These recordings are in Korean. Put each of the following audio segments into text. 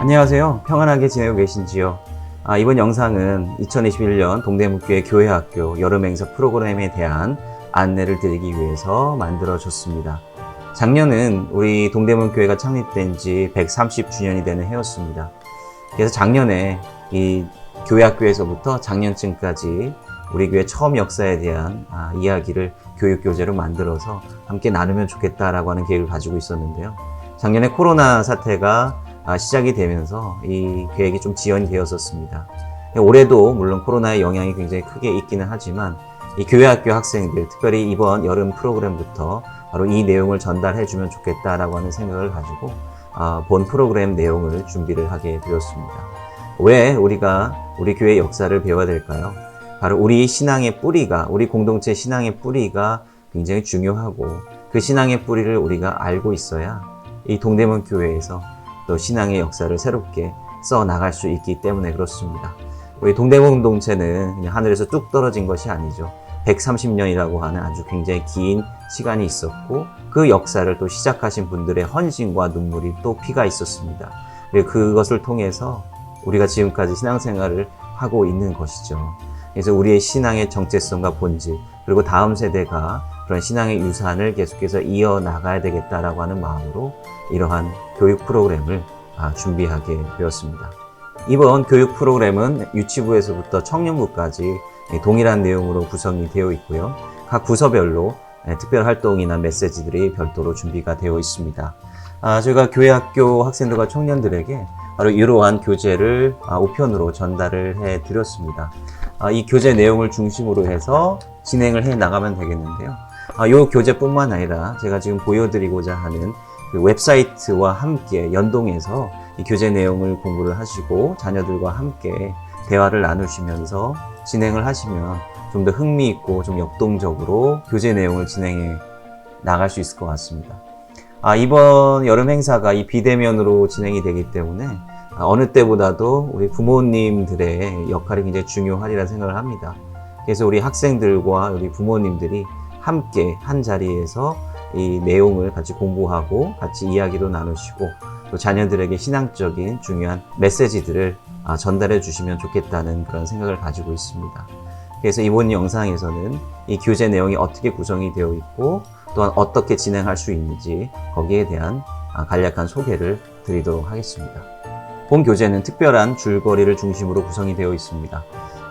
안녕하세요. 평안하게 지내고 계신지요? 아, 이번 영상은 2021년 동대문교회 교회학교 여름 행사 프로그램에 대한 안내를 드리기 위해서 만들어졌습니다. 작년은 우리 동대문교회가 창립된 지 130주년이 되는 해였습니다. 그래서 작년에 이 교회학교에서부터 작년쯤까지 우리 교회 처음 역사에 대한 아, 이야기를 교육교재로 만들어서 함께 나누면 좋겠다라고 하는 계획을 가지고 있었는데요. 작년에 코로나 사태가 아, 시작이 되면서 이 계획이 좀 지연이 되었었습니다. 올해도 물론 코로나의 영향이 굉장히 크게 있기는 하지만 이 교회학교 학생들, 특별히 이번 여름 프로그램부터 바로 이 내용을 전달해주면 좋겠다라고 하는 생각을 가지고 아, 본 프로그램 내용을 준비를 하게 되었습니다. 왜 우리가 우리 교회 역사를 배워야 될까요? 바로 우리 신앙의 뿌리가, 우리 공동체 신앙의 뿌리가 굉장히 중요하고 그 신앙의 뿌리를 우리가 알고 있어야 이 동대문 교회에서 또 신앙의 역사를 새롭게 써 나갈 수 있기 때문에 그렇습니다. 우리 동대문 공동체는 그냥 하늘에서 뚝 떨어진 것이 아니죠. 130년이라고 하는 아주 굉장히 긴 시간이 있었고 그 역사를 또 시작하신 분들의 헌신과 눈물이 또 피가 있었습니다. 그리고 그것을 통해서 우리가 지금까지 신앙생활을 하고 있는 것이죠. 그래서 우리의 신앙의 정체성과 본질 그리고 다음 세대가 그런 신앙의 유산을 계속해서 이어나가야 되겠다라고 하는 마음으로 이러한 교육 프로그램을 아, 준비하게 되었습니다. 이번 교육 프로그램은 유치부에서부터 청년부까지 동일한 내용으로 구성이 되어 있고요. 각 부서별로 예, 특별 활동이나 메시지들이 별도로 준비가 되어 있습니다. 아, 저희가 교회 학교 학생들과 청년들에게 바로 이러한 교재를 아, 우편으로 전달을 해 드렸습니다. 아, 이 교재 내용을 중심으로 해서 진행을 해 나가면 되겠는데요. 아, 이 교재뿐만 아니라 제가 지금 보여드리고자 하는 그 웹사이트와 함께 연동해서 이 교재 내용을 공부를 하시고 자녀들과 함께 대화를 나누시면서 진행을 하시면 좀 더 흥미있고 좀 역동적으로 교재 내용을 진행해 나갈 수 있을 것 같습니다. 아, 이번 여름 행사가 이 비대면으로 진행이 되기 때문에 아, 어느 때보다도 우리 부모님들의 역할이 굉장히 중요하리라 생각을 합니다. 그래서 우리 학생들과 우리 부모님들이 함께 한 자리에서 이 내용을 같이 공부하고 같이 이야기도 나누시고 또 자녀들에게 신앙적인 중요한 메시지들을 아, 전달해 주시면 좋겠다는 그런 생각을 가지고 있습니다. 그래서 이번 영상에서는 이 교재 내용이 어떻게 구성이 되어 있고 또한 어떻게 진행할 수 있는지 거기에 대한 아, 간략한 소개를 드리도록 하겠습니다. 본 교재는 특별한 줄거리를 중심으로 구성이 되어 있습니다.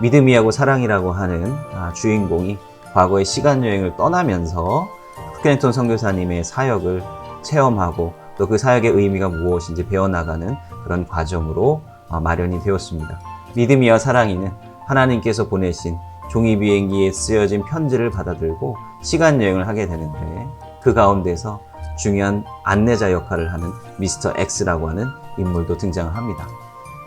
믿음이하고 사랑이라고 하는 아, 주인공이 과거의 시간 여행을 떠나면서 크켄턴 선교사님의 사역을 체험하고 또 그 사역의 의미가 무엇인지 배워나가는 그런 과정으로 어, 마련이 되었습니다. 믿음이와 사랑이는 하나님께서 보내신 종이 비행기에 쓰여진 편지를 받아들고 시간 여행을 하게 되는데 그 가운데서 중요한 안내자 역할을 하는 미스터 X라고 하는 인물도 등장합니다.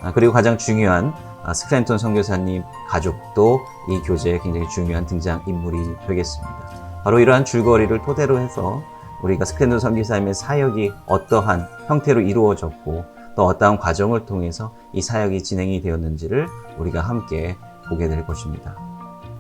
아, 그리고 가장 중요한 아, 스크랜턴 선교사님 가족도 이 교재에 굉장히 중요한 등장 인물이 되겠습니다. 바로 이러한 줄거리를 토대로 해서 우리가 스크랜턴 선교사님의 사역이 어떠한 형태로 이루어졌고 또 어떠한 과정을 통해서 이 사역이 진행이 되었는지를 우리가 함께 보게 될 것입니다.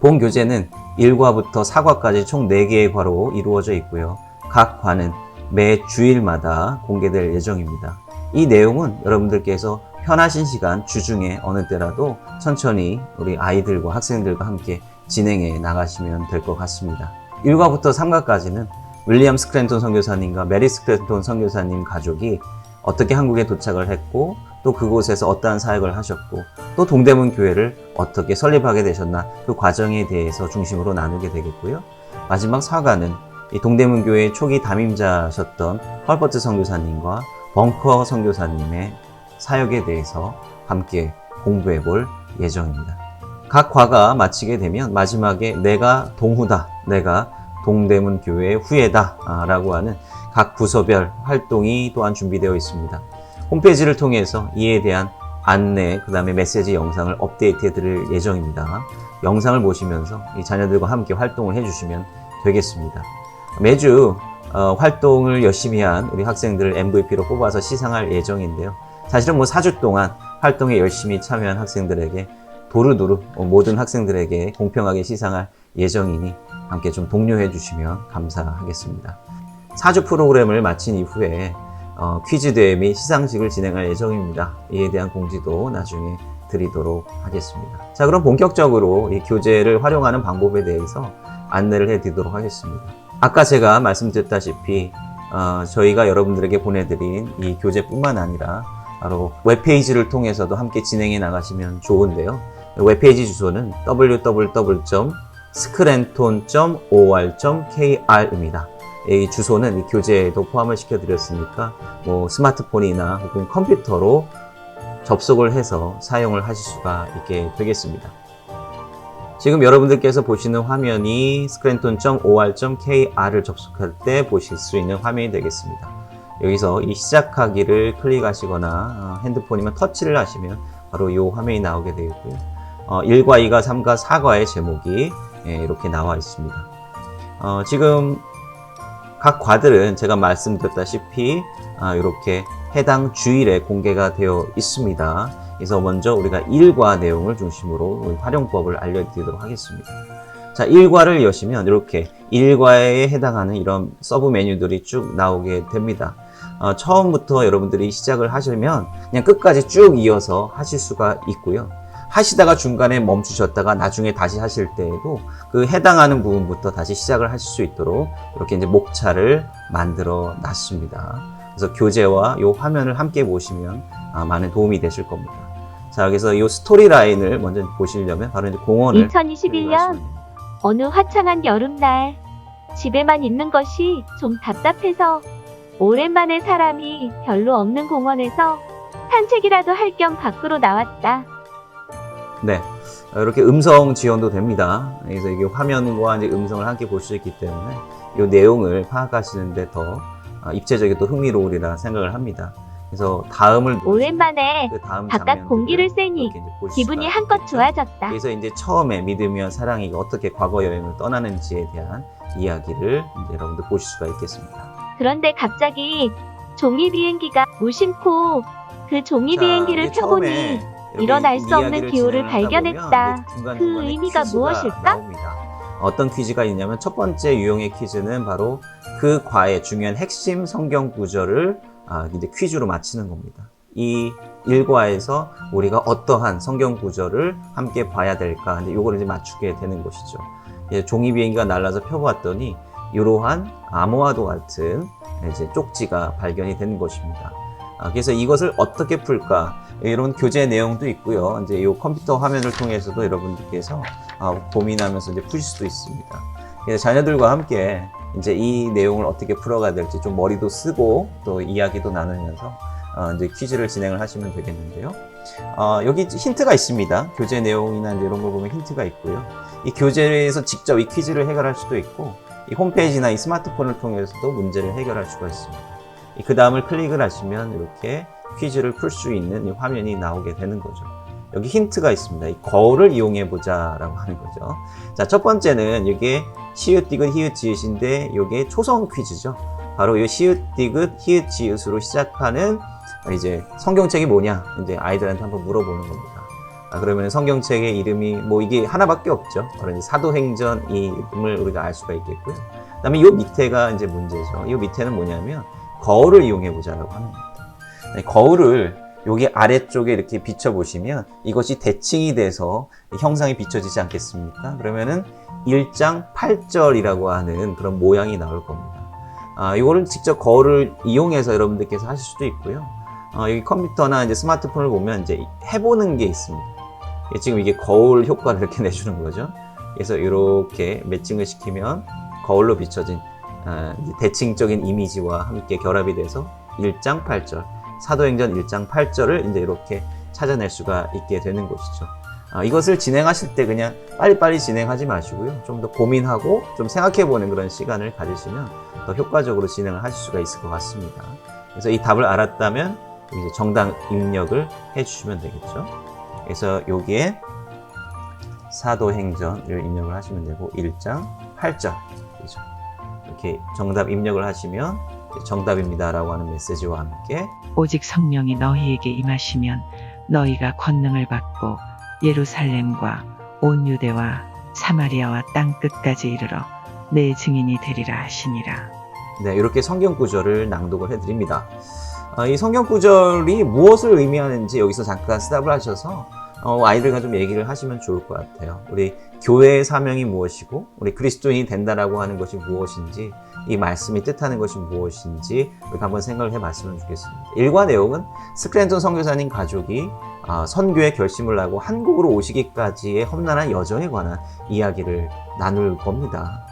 본 교재는 1과부터 4과까지 총 4개의 과로 이루어져 있고요. 각 과는 매 주일마다 공개될 예정입니다. 이 내용은 여러분들께서 편하신 시간 주중에 어느 때라도 천천히 우리 아이들과 학생들과 함께 진행해 나가시면 될 것 같습니다. 1과부터 3과까지는 윌리엄 스크랜턴 선교사님과 메리 스크랜턴 선교사님 가족이 어떻게 한국에 도착을 했고 또 그곳에서 어떠한 사역을 하셨고 또 동대문 교회를 어떻게 설립하게 되셨나 그 과정에 대해서 중심으로 나누게 되겠고요. 마지막 4과는 이 동대문 교회 초기 담임자셨던 헐버트 선교사님과 벙커 선교사님의 사역에 대해서 함께 공부해 볼 예정입니다. 각 과가 마치게 되면 마지막에 내가 동후다, 내가 동대문 교회의 후예다 아, 라고 하는 각 부서별 활동이 또한 준비되어 있습니다. 홈페이지를 통해서 이에 대한 안내, 그 다음에 메시지 영상을 업데이트해 드릴 예정입니다. 영상을 보시면서 이 자녀들과 함께 활동을 해주시면 되겠습니다. 매주 어, 활동을 열심히 한 우리 학생들을 MVP로 뽑아서 시상할 예정인데요. 사실은 뭐 4주 동안 활동에 열심히 참여한 학생들에게 도루도루 어, 모든 학생들에게 공평하게 시상할 예정이니 함께 좀 독려해 주시면 감사하겠습니다. 4주 프로그램을 마친 이후에 어, 퀴즈 대회 및 시상식을 진행할 예정입니다. 이에 대한 공지도 나중에 드리도록 하겠습니다. 자, 그럼 본격적으로 이 교재를 활용하는 방법에 대해서 안내를 해드리도록 하겠습니다. 아까 제가 말씀드렸다시피 어, 저희가 여러분들에게 보내드린 이 교재뿐만 아니라 바로 웹페이지를 통해서도 함께 진행해 나가시면 좋은데요. 웹페이지 주소는 www.scranton.or.kr입니다. 이 주소는 이 교재에도 포함을 시켜드렸으니까 뭐 스마트폰이나 혹은 컴퓨터로 접속을 해서 사용을 하실 수가 있게 되겠습니다. 지금 여러분들께서 보시는 화면이 scranton.or.kr을 접속할 때 보실 수 있는 화면이 되겠습니다. 여기서 이 시작하기를 클릭하시거나 어, 핸드폰이면 터치를 하시면 바로 이 화면이 나오게 되겠고요. 어, 1과 2과 3과 4과의 제목이 예, 이렇게 나와 있습니다. 어, 지금 각 과들은 제가 말씀드렸다시피 아, 이렇게 해당 주일에 공개가 되어 있습니다. 그래서 먼저 우리가 일과 내용을 중심으로 활용법을 알려드리도록 하겠습니다. 자, 일과를 여시면 이렇게 일과에 해당하는 이런 서브 메뉴들이 쭉 나오게 됩니다. 어, 처음부터 여러분들이 시작을 하시면 그냥 끝까지 쭉 이어서 하실 수가 있고요. 하시다가 중간에 멈추셨다가 나중에 다시 하실 때에도 그 해당하는 부분부터 다시 시작을 하실 수 있도록 이렇게 이제 목차를 만들어 놨습니다. 그래서 교재와 이 화면을 함께 보시면 아, 많은 도움이 되실 겁니다. 자, 그래서 이 스토리 라인을 먼저 보시려면 바로 이제 공원을 2021년 어느 화창한 여름날 집에만 있는 것이 좀 답답해서 오랜만에 사람이 별로 없는 공원에서 산책이라도 할 겸 밖으로 나왔다. 네. 어, 이렇게 음성 지원도 됩니다. 그래서 이게 화면과 이제 음성을 함께 볼 수 있기 때문에 이 내용을 파악하시는데 더 아, 입체적이고 또 흥미로우리라 생각을 합니다. 그래서 다음을 오랜만에 그 다음 바깥 공기를 쐬니 기분이 한껏 있겠죠. 좋아졌다. 그래서 이제 처음에 믿으며 사랑이 어떻게 과거 여행을 떠나는지에 대한 이야기를 이제 여러분들 보실 수가 있겠습니다. 그런데 갑자기 종이 비행기가 무심코 그 종이 자, 비행기를 펴보니 일어날 수 없는 기호를 발견했다. 그 의미가 무엇일까? 어떤 퀴즈가 있냐면 첫 번째 유형의 퀴즈는 바로 그 과의 중요한 핵심 성경 구절을 아, 이제 퀴즈로 맞히는 겁니다. 이 일과에서 우리가 어떠한 성경 구절을 함께 봐야 될까? 이제 요거를 이제 맞추게 되는 것이죠. 예, 종이 비행기가 날아서 펴보았더니 이러한 암호와도 같은 이제 쪽지가 발견이 된 것입니다. 아, 그래서 이것을 어떻게 풀까? 이런 교재 내용도 있고요. 이제 이 컴퓨터 화면을 통해서도 여러분들께서 아, 고민하면서 이제 푸실 수도 있습니다. 그래서 자녀들과 함께 이제 이 내용을 어떻게 풀어가야 될지 좀 머리도 쓰고 또 이야기도 나누면서 어, 이제 퀴즈를 진행을 하시면 되겠는데요. 어, 여기 힌트가 있습니다. 교재 내용이나 이런 걸 보면 힌트가 있고요. 이 교재에서 직접 이 퀴즈를 해결할 수도 있고 이 홈페이지나 이 스마트폰을 통해서도 문제를 해결할 수가 있습니다. 그 다음을 클릭을 하시면 이렇게 퀴즈를 풀 수 있는 이 화면이 나오게 되는 거죠. 여기 힌트가 있습니다. 이 거울을 이용해 보자라고 하는 거죠. 자, 첫 번째는 이게 시읒 디귿 히읗 지읒인데 이게 초성 퀴즈죠. 바로 이 시읒 디귿 히읗 지읒으로 시작하는 이제 성경책이 뭐냐 이제 아이들한테 한번 물어보는 겁니다. 아, 그러면 성경책의 이름이 뭐 이게 하나밖에 없죠. 이제 사도행전 이름을 우리가 알 수가 있겠고요. 그다음에 이 밑에가 이제 문제죠. 이 밑에는 뭐냐면 거울을 이용해 보자라고 하는 겁니다. 네, 거울을 여기 아래쪽에 이렇게 비춰 보시면 이것이 대칭이 돼서 형상이 비춰지지 않겠습니까? 그러면은 1장 8절이라고 하는 그런 모양이 나올 겁니다. 아, 이거를 직접 거울을 이용해서 여러분들께서 하실 수도 있고요. 어, 여기 컴퓨터나 이제 스마트폰을 보면 이제 해보는 게 있습니다. 예, 지금 이게 거울 효과를 이렇게 내주는 거죠. 그래서 이렇게 매칭을 시키면 거울로 비춰진 아, 대칭적인 이미지와 함께 결합이 돼서 1장 8절, 사도행전 1장 8절을 이제 이렇게 찾아낼 수가 있게 되는 것이죠. 아, 이것을 진행하실 때 그냥 빨리빨리 진행하지 마시고요. 좀 더 고민하고 좀 생각해보는 그런 시간을 가지시면 더 효과적으로 진행을 하실 수가 있을 것 같습니다. 그래서 이 답을 알았다면 이제 정당 입력을 해주시면 되겠죠. 그래서 여기에 사도행전을 입력을 하시면 되고 1장 8절 그죠? 이렇게 정답 입력을 하시면 정답입니다라고 하는 메시지와 함께 오직 성령이 너희에게 임하시면 너희가 권능을 받고 예루살렘과 온 유대와 사마리아와 땅 끝까지 이르러 내 증인이 되리라 하시니라. 네, 이렇게 성경 구절을 낭독을 해드립니다. 아, 이 성경 구절이 무엇을 의미하는지 여기서 잠깐 스탑을 하셔서 어, 아이들과 좀 얘기를 하시면 좋을 것 같아요. 우리 교회의 사명이 무엇이고 우리 그리스도인이 된다라고 하는 것이 무엇인지 이 말씀이 뜻하는 것이 무엇인지 이렇게 한번 생각을 해봤으면 좋겠습니다. 일과 내용은 스크랜턴 선교사님 가족이 아, 선교의 결심을 하고 한국으로 오시기까지의 험난한 여정에 관한 이야기를 나눌 겁니다.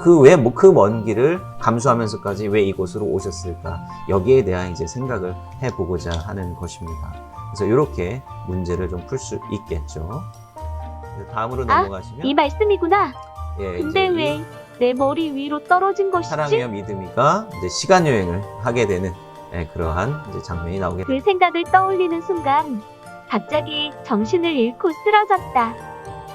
그왜그 먼 길을 감수하면서까지 왜 이곳으로 오셨을까 여기에 대한 이제 생각을 해보고자 하는 것입니다. 그래서 이렇게 문제를 좀 풀 수 있겠죠. 다음으로 아, 넘어가시면 이 말씀이구나. 예, 근데 왜 내 머리 위로 떨어진 것이지? 사랑이와 믿음이가 이제 시간 여행을 하게 되는 예, 그러한 이제 장면이 나오게 그 생각을 떠올리는 순간 갑자기 정신을 잃고 쓰러졌다.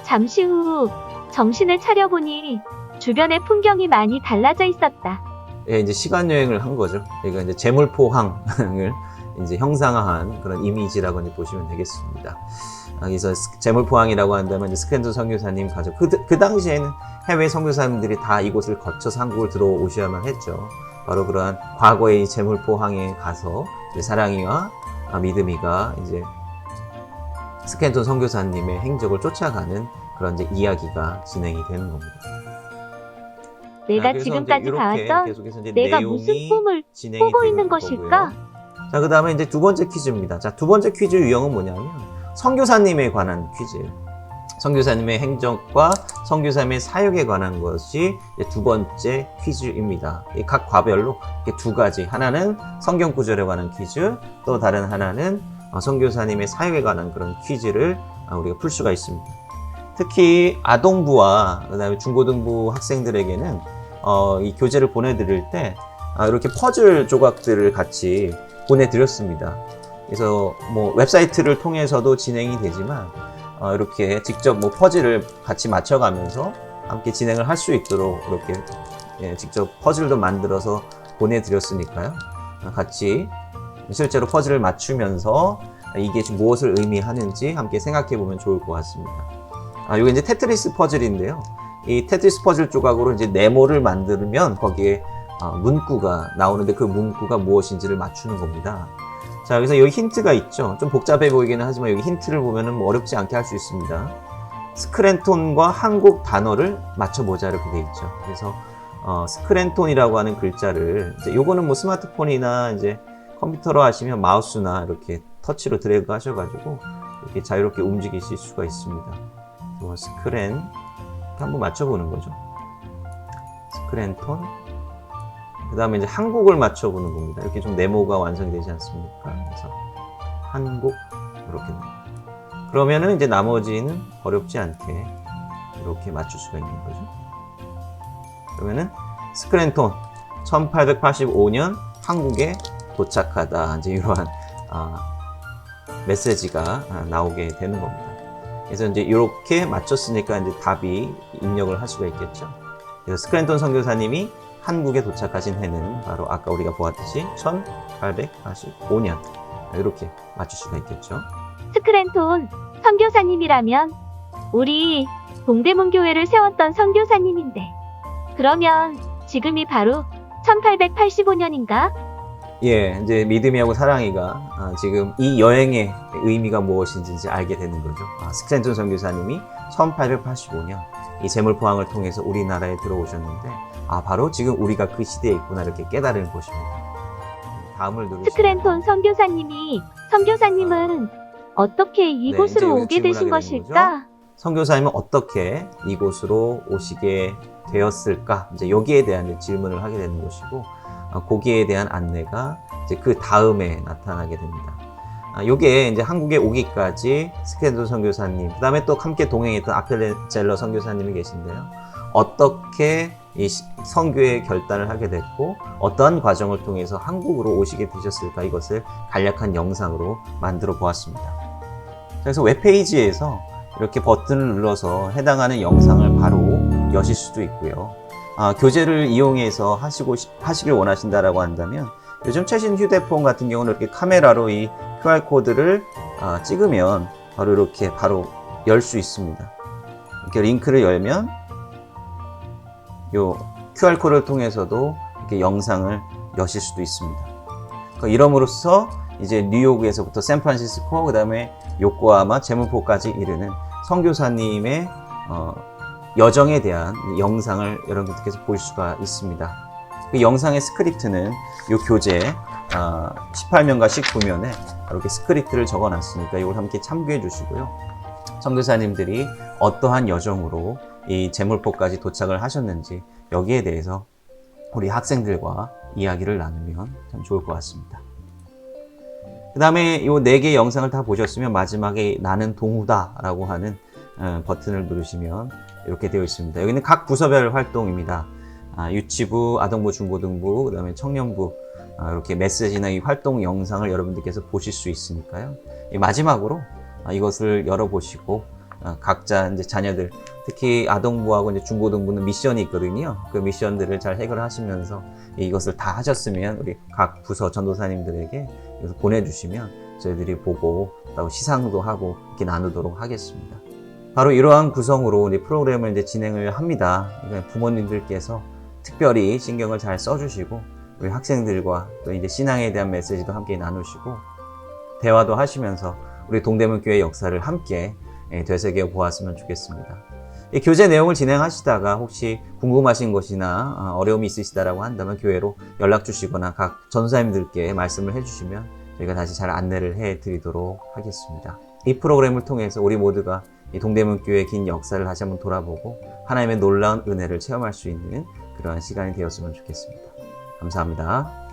잠시 후 정신을 차려보니 주변의 풍경이 많이 달라져 있었다. 예, 이제 시간 여행을 한 거죠. 그러니까 이제 재물포항을 이제 형상화한 그런 이미지라고 이제 보시면 되겠습니다. 아, 그래서 스- 재물포항이라고 한다면 스캔드 선교사님 가족 그, 그 당시에는 해외 선교사님들이 다 이곳을 거쳐서 한국을 들어오셔야만 했죠. 바로 그러한 과거의 이 재물포항에 가서 사랑이와 아, 믿음이가 이제 스캔턴 선교사님의 행적을 쫓아가는 그런 이제 이야기가 진행이 되는 겁니다. 내가 자, 그래서 지금까지 계속해서 이제 내가 무슨 꿈을 꾸고 있는. 것일까? 자, 그 다음에 이제 두 번째 퀴즈입니다. 자, 두 번째 퀴즈 유형은 뭐냐면, 선교사님에 관한 퀴즈예요. 선교사님의 행적과 선교사님의 사역에 관한 것이 두 번째 퀴즈입니다. 이각 과별로 이렇게 두 가지. 하나는 성경 구절에 관한 퀴즈, 또 다른 하나는 어, 선교사님의 사역에 관한 그런 퀴즈를 어, 우리가 풀 수가 있습니다. 특히 아동부와 그다음에 중고등부 학생들에게는 어, 이 교재를 보내드릴 때 아, 이렇게 퍼즐 조각들을 같이 보내드렸습니다. 그래서 뭐 웹사이트를 통해서도 진행이 되지만 어, 이렇게 직접 뭐 퍼즐을 같이 맞춰가면서 함께 진행을 할 수 있도록 이렇게 예, 직접 퍼즐도 만들어서 보내드렸으니까요. 어, 같이 실제로 퍼즐을 맞추면서 이게 무엇을 의미하는지 함께 생각해 보면 좋을 것 같습니다. 아, 이게 이제 테트리스 퍼즐인데요. 이 테트리스 퍼즐 조각으로 이제 네모를 만들면 거기에 어, 문구가 나오는데 그 문구가 무엇인지를 맞추는 겁니다. 자, 그래서 여기 힌트가 있죠. 좀 복잡해 보이기는 하지만 여기 힌트를 보면은 뭐 어렵지 않게 할 수 있습니다. 스크랜톤과 한국 단어를 맞춰보자 이렇게 돼 있죠. 그래서 어, 스크랜톤이라고 하는 글자를 이제 요거는 뭐 스마트폰이나 이제 컴퓨터로 하시면 마우스나 이렇게 터치로 드래그 하셔가지고 이렇게 자유롭게 움직이실 수가 있습니다. 뭐 스크랜 한번 맞춰보는 거죠. 스크랜톤 그 다음에 이제 한국을 맞춰보는 겁니다. 이렇게 좀 네모가 완성이 되지 않습니까? 그래서 한국 이렇게 그러면은 이제 나머지는 어렵지 않게 이렇게 맞출 수가 있는 거죠. 그러면은 스크랜톤 1885년 한국에 도착하다 이제 이러한 아, 메시지가 아, 나오게 되는 겁니다. 그래서 이제 이렇게 맞췄으니까 이제 답이 입력을 할 수가 있겠죠. 그래서 스크랜톤 선교사님이 한국에 도착하신 해는 바로 아까 우리가 보았듯이 1885년 이렇게 맞출 수가 있겠죠. 스크랜톤 선교사님이라면 우리 동대문 교회를 세웠던 선교사님인데 그러면 지금이 바로 1885년인가? 예, 이제 믿음이하고 사랑이가 아, 지금 이 여행의 의미가 무엇인지 이제 알게 되는 거죠. 아, 스크랜턴 선교사님이 1885년 이 재물포항을 통해서 우리나라에 들어오셨는데 아 바로 지금 우리가 그 시대에 있구나 이렇게 깨달은 것입니다. 다음을 누르시면 스크랜톤 선교사님이 선교사님은 어떻게 이곳으로 네, 오게 되신 것일까? 선교사님은 어떻게 이곳으로 오시게 되었을까? 이제 여기에 대한 질문을 하게 되는 것이고, 아, 거기에 대한 안내가 이제 그 다음에 나타나게 됩니다. 아, 요게 이제 한국에 오기까지 스캔도 선교사님, 그 다음에 또 함께 동행했던 아펠레젤러 선교사님이 계신데요. 어떻게 이 시- 선교의 결단을 하게 됐고, 어떠한 과정을 통해서 한국으로 오시게 되셨을까? 이것을 간략한 영상으로 만들어 보았습니다. 그래서 웹페이지에서 이렇게 버튼을 눌러서 해당하는 영상을 바로 여실 수도 있고요. 아, 교재를 이용해서 하시고 싶- 하시길 원하신다라고 한다면 요즘 최신 휴대폰 같은 경우는 이렇게 카메라로 이 QR 코드를 아, 찍으면 바로 이렇게 바로 열 수 있습니다. 이렇게 링크를 열면 요 QR 코드를 통해서도 이렇게 영상을 여실 수도 있습니다. 그러니까 이럼으로써 이제 뉴욕에서부터 샌프란시스코 그 다음에 요코하마 제무포까지 이르는 선교사님의 어, 여정에 대한 이 영상을 여러분들께서 볼 수가 있습니다. 그 영상의 스크립트는 요 교재 아, 18면과 19면에 이렇게 스크립트를 적어 놨으니까 이걸 함께 참고해 주시고요. 선교사님들이 어떠한 여정으로 이 제물포까지 도착을 하셨는지 여기에 대해서 우리 학생들과 이야기를 나누면 참 좋을 것 같습니다. 그 다음에 이 네 개의 영상을 다 보셨으면 마지막에 나는 동우다 라고 하는 어, 버튼을 누르시면 이렇게 되어 있습니다. 여기는 각 부서별 활동입니다. 아, 유치부, 아동부, 중고등부, 그 다음에 청년부 아, 이렇게 메시지나 이 활동 영상을 여러분들께서 보실 수 있으니까요. 이 마지막으로 아, 이것을 열어보시고 아, 각자 이제 자녀들 특히 아동부하고 이제 중고등부는 미션이 있거든요. 그 미션들을 잘 해결하시면서 이것을 다 하셨으면 우리 각 부서 전도사님들에게 보내주시면 저희들이 보고 또 시상도 하고 이렇게 나누도록 하겠습니다. 바로 이러한 구성으로 이제 프로그램을 이제 진행을 합니다. 그러니까 부모님들께서 특별히 신경을 잘 써주시고 우리 학생들과 또 이제 신앙에 대한 메시지도 함께 나누시고 대화도 하시면서 우리 동대문 교회 역사를 함께 예, 되새겨 보았으면 좋겠습니다. 이 교재 내용을 진행하시다가 혹시 궁금하신 것이나 아, 어려움이 있으시다라고 한다면 교회로 연락 주시거나 각 전사님들께 말씀을 해주시면 저희가 다시 잘 안내를 해드리도록 하겠습니다. 이 프로그램을 통해서 우리 모두가 이 동대문 교회의 긴 역사를 다시 한번 돌아보고 하나님의 놀라운 은혜를 체험할 수 있는 그러한 시간이 되었으면 좋겠습니다. 감사합니다.